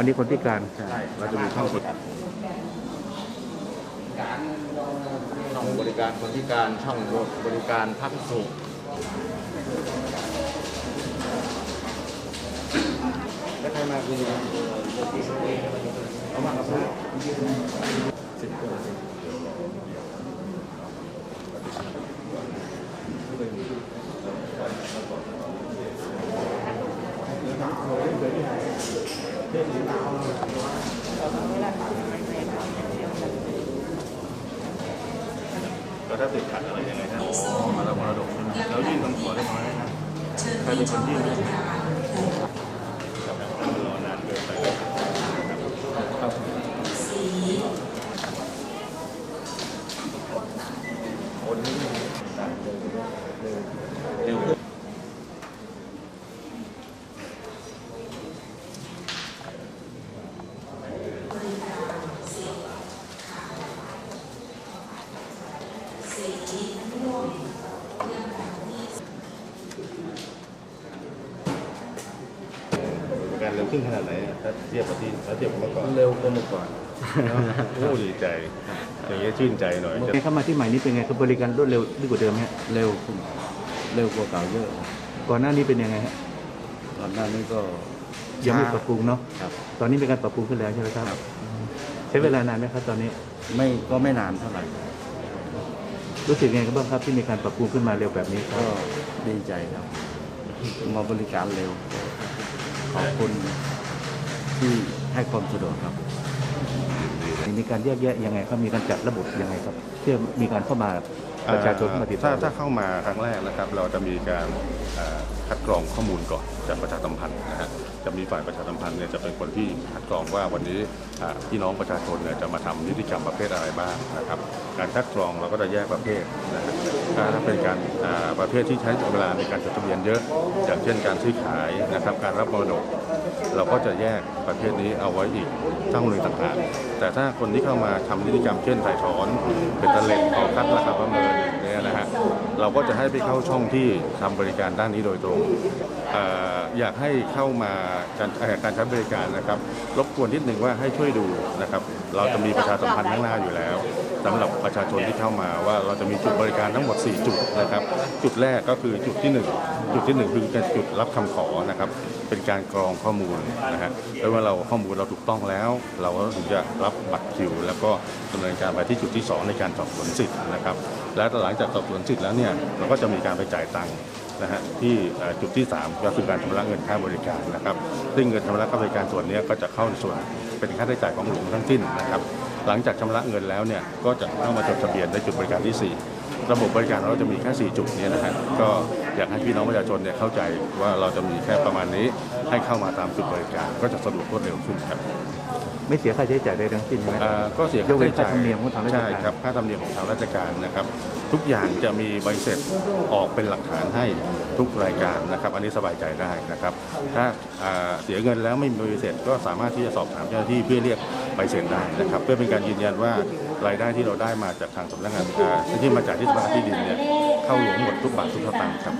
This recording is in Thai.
อันนี้คนพิการใช่เราจะมีช่องบริการช่องบริการคนพิการช่องบริการพักสุขแล้วใครมาคือเอามากับผมสิบ ก็ถ้าติดขัดอะไรยังไงนะอ๋อมาแล้วมรดกใช่ไหมแล้วยื่นคำขอได้ไหมใครเป็นคนยื่นครับรอนานเกินไปเร็วขึ้น การเร็วขึ้นขนาดไหนอะถ้าเทียบกับที่ถ้าเทียบกับเมื่อก่อนเร็วกว่าเมื่อก่อน โอ้ดีใจ อย่างเงี้ยชื่นใจหน่อยจะ เข้ามาที่ใหม่นี่เป็นไงครับบริการรวดเร็วดีกว่าเดิมไหมฮะเร็วขึ้นเร็วกว่าเก่าเยอะก่อนหน้านี้เป็นยังไงฮะตอนหน้านี้ก็ยังไม่ปรับปรุงเนาะครับ ตอนนี้เป็นการปรับปรุงขึ้นแล้วใช่ไหมครับ ครับ ใช้เวลานานไหมครับตอนนี้ไม่ก็ไม่นานเท่าไหร่รู้สึกยังไงกันบ้างครับที่มีการปรับปรุงขึ้นมาเร็วแบบนี้ครัก็บดีใจครับ มาบริการเร็ว ขอบคุณที่ให้ความสะดวกครับ มีการแยกแยะยังไงครับมีการจัดระบบยังไงครับเพื่อมีการเข้ามาประชาชนมาติดต่ถ้าอถ้าเข้ามาครั้งแรกนะครับ เราจะมีการ คัดกรองข้อมูลก่อนจากประชาสัมพันธ์นะฮะจะมีฝ่ายประชาสัมพันธ์เนี่ยจะเป็นคนที่คัดกรองว่าวันนี้พี่น้องประชาชนเนี่ยจะมาทำนิติกรรมประเภทอะไรบ้างนะครับ การคัดกรองเราก็จะแยกประเภทนะฮะถ้าเป็นการประเภทที่ใช้เวลาในการจดทะเบียนเยอะ อย่างเช่นการซื้อขายนะครับการรับมรดก เราก็จะแยกประเภทนี้เอาไว้อีกตั้งหนึ่งต่างหากแต่ถ้าคนที่เข้ามาทำนิติกรรมเช่นถ่ายถอน เป็นตะเล็งขอคัดราคาประเมินเนี่ยนะฮะเราก็จะให้ไปเข้าช่องที่ทำบริการด้านนี้โดยตรงอยากให้เข้ามาการการใช้บริการนะครับ รบกวนนิดหนึ่งว่าให้ช่วยดูนะครับ เราจะมีประชาสัมพันธ์ข้างหน้าอยู่แล้วสำหรับประชาชนที่เข้ามาว่าเราจะมีจุดบริการทั้งหมด 4 จุดนะครับ จุดแรกก็คือจุดที่ 1 จุดที่ 1 คือการจุดรับคำขอนะครับ เป็นการกรองข้อมูลนะฮะแล้วว่าเราข้อมูลเราถูกต้องแล้ว เราก็ถึงจะรับบัตรคิว แล้วก็ดำเนินการไปที่จุดที่ 2 ในการสอบสวนสิทธิ์นะครับ และหลังจากสอบสวนสิทธิ์แล้วเนี่ยเราก็จะมีการไปจ่ายตังค์ นะฮะที่จุดที่ 3 ก็คือการชำระเงินค่าบริการนะครับ ซึ่งเงินชำระค่าบริการส่วนนี้ก็จะเข้าในส่วนเป็นค่าใช้จ่ายของหลวงทั้งสิ้นนะครับ หลังจากชำระเงินแล้วเนี่ยก็จะเข้ามาจดทะเบียนในจุดบริการที่ 4 ระบบบริการเราจะมีแค่ 4 จุดเนี้นะฮะก็อยากให้พี่น้องประชาชนเนี่ยเข้าใจว่าเราจะมีแค่ประมาณนี้ให้เข้ามาตามจุดบริการ ก็จะสะดวกรวดเร็วขึ้นครับ ไม่เสียค่าใช้จ่ายใดทั้งสิ้นไหมอ่าก็เสียยกเว้นค่าธรรมเนียมของทางราชการ ใช่ครับค่าธรรมเนียมของทางราชการนะครับ ทุกอย่างจะมีใบเสร็จออกเป็นหลักฐานให้ทุกรายการนะครับ อันนี้สบายใจได้นะครับ ถ้าอ่าเสียเงินแล้วไม่มีใบเสร็จก็สามารถที่จะสอบถามเจ้าหน้าที่เพื่อเรียกใบเสร็จได้นะครับ เพื่อเป็นการยืนยันว่ารายได้ที่เราได้มาจากทางสำนักงานอ่าที่มาจากที่สำนักงานที่ดินเนี่ยเข้าหลวงหมดทุกบาททุกสตางค์ครับ